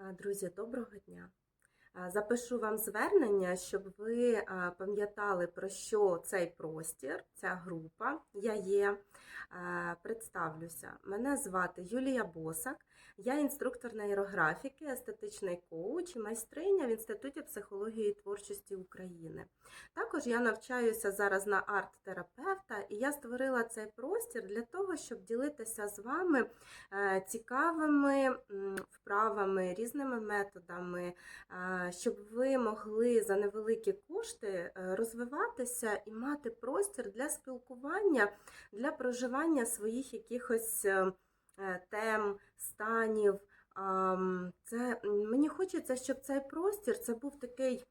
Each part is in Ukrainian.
А, Друзі, доброго дня! Запишу вам звернення, щоб ви пам'ятали, про що цей простір, ця група. Я є. Представлюся. Мене звати Юлія Босак. Я інструктор нейрографіки, естетичний коуч і майстриня в Інституті психології і творчості України. Також я навчаюся зараз на арт-терапевта, і я створила цей простір для того, щоб ділитися з вами е, цікавими вправами, різними методами, щоб ви могли за невеликі кошти е, розвиватися і мати простір для спілкування, для проживання своїх якихось е, е, тем, станів. Це мені хочеться, щоб цей простір це був такий.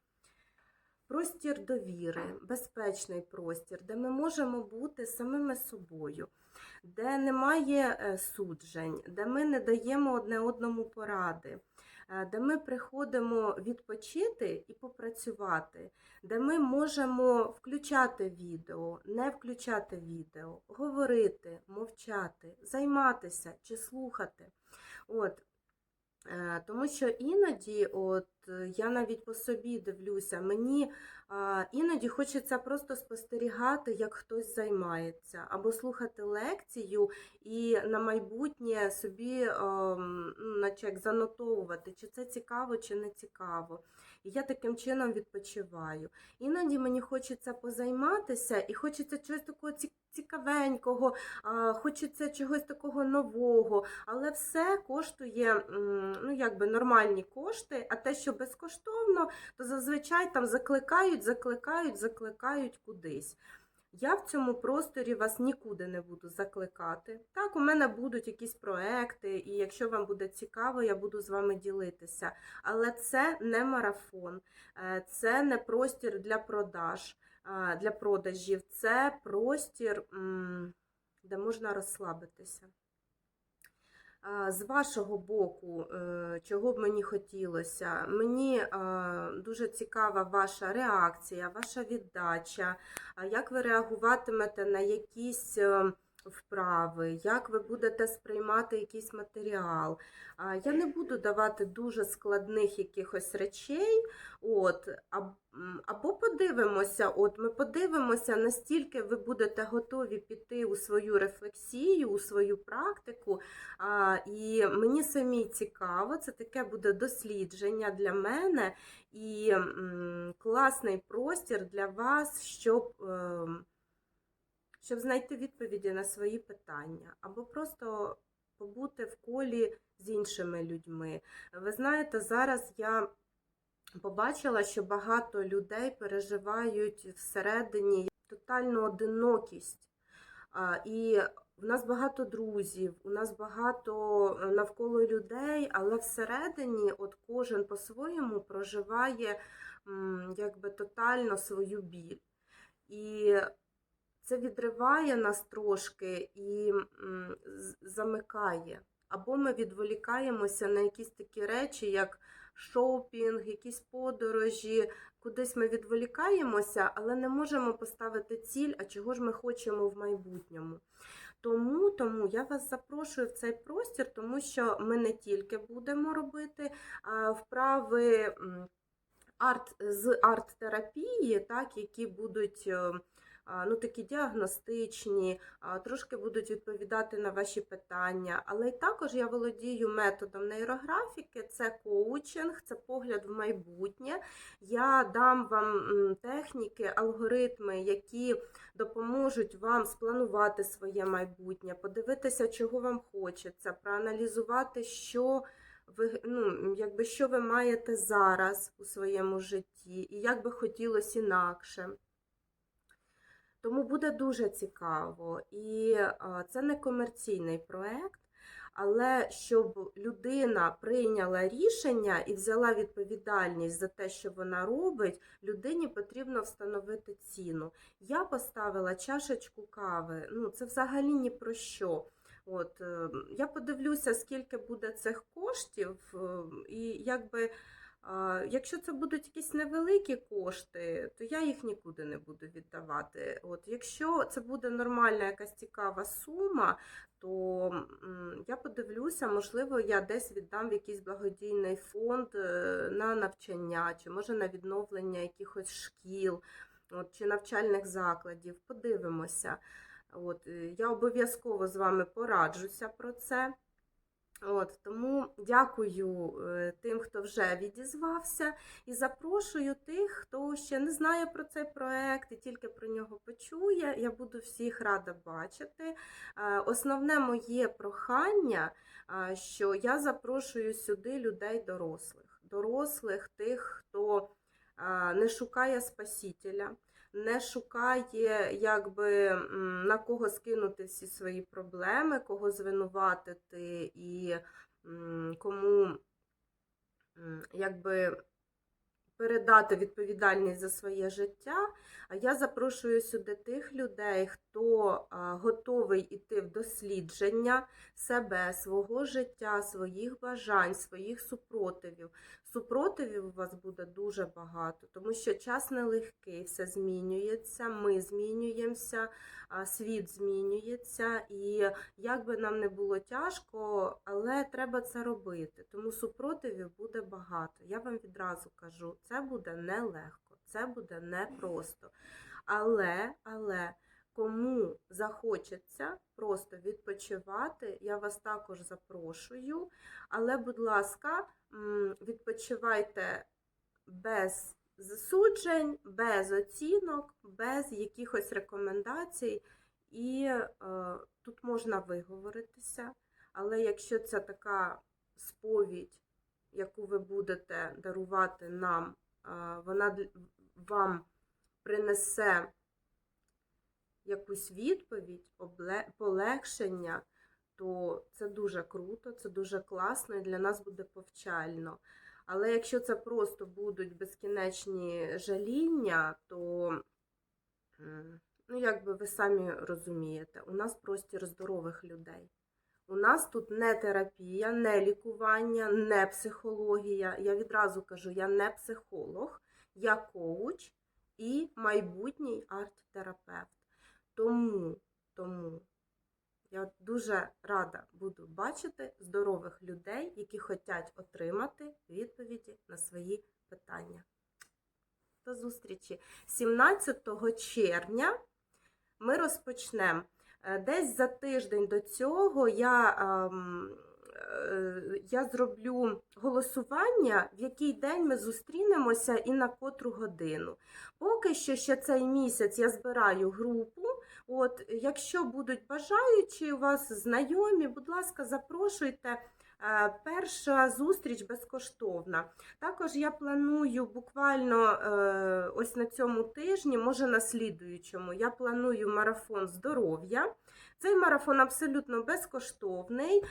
Простір довіри, безпечний простір, де ми можемо бути самими собою, де немає е, суджень, де ми не даємо одне одному поради, е, де ми приходимо відпочити і попрацювати, де ми можемо включати відео, не включати відео, говорити, мовчати, займатися чи слухати. От. Е, Тому що іноді, от е, я навіть по собі дивлюся, мені іноді хочеться просто спостерігати, як хтось займається, або слухати лекцію і на майбутнє собі ем, ну, наче як занотовувати, чи це цікаво, чи не цікаво. І я таким чином відпочиваю. Іноді мені хочеться позайматися і хочеться чогось такого ці- цікавенького, хочеться чогось такого нового, але все коштує ну, якби нормальні кошти, а те, що безкоштовно, то зазвичай там закликають, закликають, закликають кудись. Я в цьому просторі вас нікуди не буду закликати. Так, у мене будуть якісь проекти, і якщо вам буде цікаво, я буду з вами ділитися. Але це не марафон, е, це не простір для продаж, для продажів, це простір, де можна розслабитися. З вашого боку, е, чого б мені хотілося, мені е, дуже цікава ваша реакція, ваша віддача, як ви реагуватимете на якісь е, вправи, як ви будете сприймати якийсь матеріал. Я не буду давати дуже складних якихось речей. От, або подивимося, от ми подивимося, настільки ви будете готові піти у свою рефлексію, у свою практику. І мені самі цікаво, це таке буде дослідження для мене і класний простір для вас, щоб, ем, щоб знайти відповіді на свої питання, або просто побути в колі з іншими людьми. Ви знаєте, зараз я побачила, що багато людей переживають всередині тотальну одинокість. І в нас багато друзів, у нас багато е, навколо людей, але всередині от кожен по-своєму проживає якби тотально свою біль. І це відриває нас трошки і замикає. Або ми відволікаємося на якісь такі речі, як шопінг, якісь подорожі, кудись ми відволікаємося, але не можемо поставити ціль, а чого ж ми хочемо в майбутньому. Тому, тому я вас запрошую в цей простір, тому що ми не тільки будемо робити вправи арт, з арт-терапії, так, які будуть е, ну, такі діагностичні, трошки будуть відповідати на ваші питання. Але також я володію методом нейрографіки, це коучинг, це погляд в майбутнє. Я дам вам техніки, алгоритми, які допоможуть вам спланувати своє майбутнє, подивитися, чого вам хочеться, проаналізувати, що ви, ну, якби, що ви маєте зараз у своєму житті, і як би хотілося інакше. Тому буде дуже цікаво. І це не комерційний проєкт, але щоб людина прийняла рішення і взяла відповідальність за те, що вона робить, людині потрібно встановити ціну. Я поставила чашечку кави, ну це взагалі ні про що. От, е, я подивлюся, скільки буде цих коштів, е, і якби Якщо це будуть якісь невеликі кошти, то я їх нікуди не буду віддавати. От, якщо це буде нормальна якась цікава сума, то я подивлюся, можливо, я десь віддам в якийсь благодійний фонд е, на навчання, чи може на відновлення якихось шкіл от, чи навчальних закладів. Подивимося. От, е, я обов'язково з вами пораджуся про це. От, тому дякую е, тим, хто вже відізвався, і запрошую тих, хто ще не знає про цей проект і тільки про нього почує. Я буду всіх рада бачити. Е, Основне моє прохання, е, що я запрошую сюди людей дорослих, дорослих, тих, хто не шукає Спасителя, не шукає, якби на кого скинути всі свої проблеми, кого звинуватити і кому якби передати відповідальність за своє життя. А я запрошую сюди тих людей, хто готовий іти в дослідження себе, свого життя, своїх бажань, своїх супротивів. Супротивів у вас буде дуже багато, тому що час нелегкий, все змінюється, ми змінюємося, світ змінюється, і як би нам не було тяжко, але треба це робити. Тому супротивів буде багато. Я вам відразу кажу, це буде нелегко, це буде непросто. Але, але кому захочеться просто відпочивати, я вас також запрошую. Але, будь ласка, відпочивайте без засуджень, без оцінок, без якихось рекомендацій. І е, тут можна виговоритися. Але якщо це така сповідь, яку ви будете дарувати нам, е, вона вам принесе якусь відповідь, полегшення, то це дуже круто, це дуже класно і для нас буде повчально. Але якщо це просто будуть безкінечні жаління, то, ну, якби ви самі розумієте, у нас простір здорових людей. У нас тут не терапія, не лікування, не психологія. Я відразу кажу, я не психолог, я коуч і майбутній арт-терапевт. Тому, тому я дуже рада буду бачити здорових людей, які хочуть отримати відповіді на свої питання. До зустрічі 17 червня ми розпочнемо. Е, Десь за тиждень до цього я, ем, е, я зроблю голосування, в який день ми зустрінемося і на котру годину. Поки що ще цей місяць я збираю групу. От, якщо будуть бажаючі, у вас знайомі, будь ласка, запрошуйте. Е, Перша зустріч безкоштовна. Також я планую буквально е, ось на цьому тижні, може на слідуючому, я планую марафон здоров'я. Цей марафон абсолютно безкоштовний.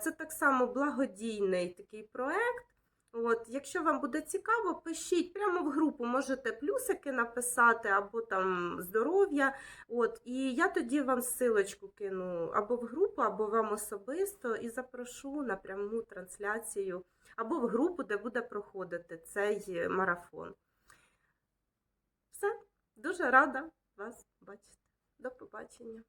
Це так само благодійний такий проект. От, якщо вам буде цікаво, пишіть прямо в групу, можете плюсики написати або там здоров'я. От, і я тоді вам ссылочку кину або в групу, або вам особисто, і запрошу на пряму трансляцію, або в групу, де буде проходити цей марафон. Все, дуже рада вас бачити. До побачення.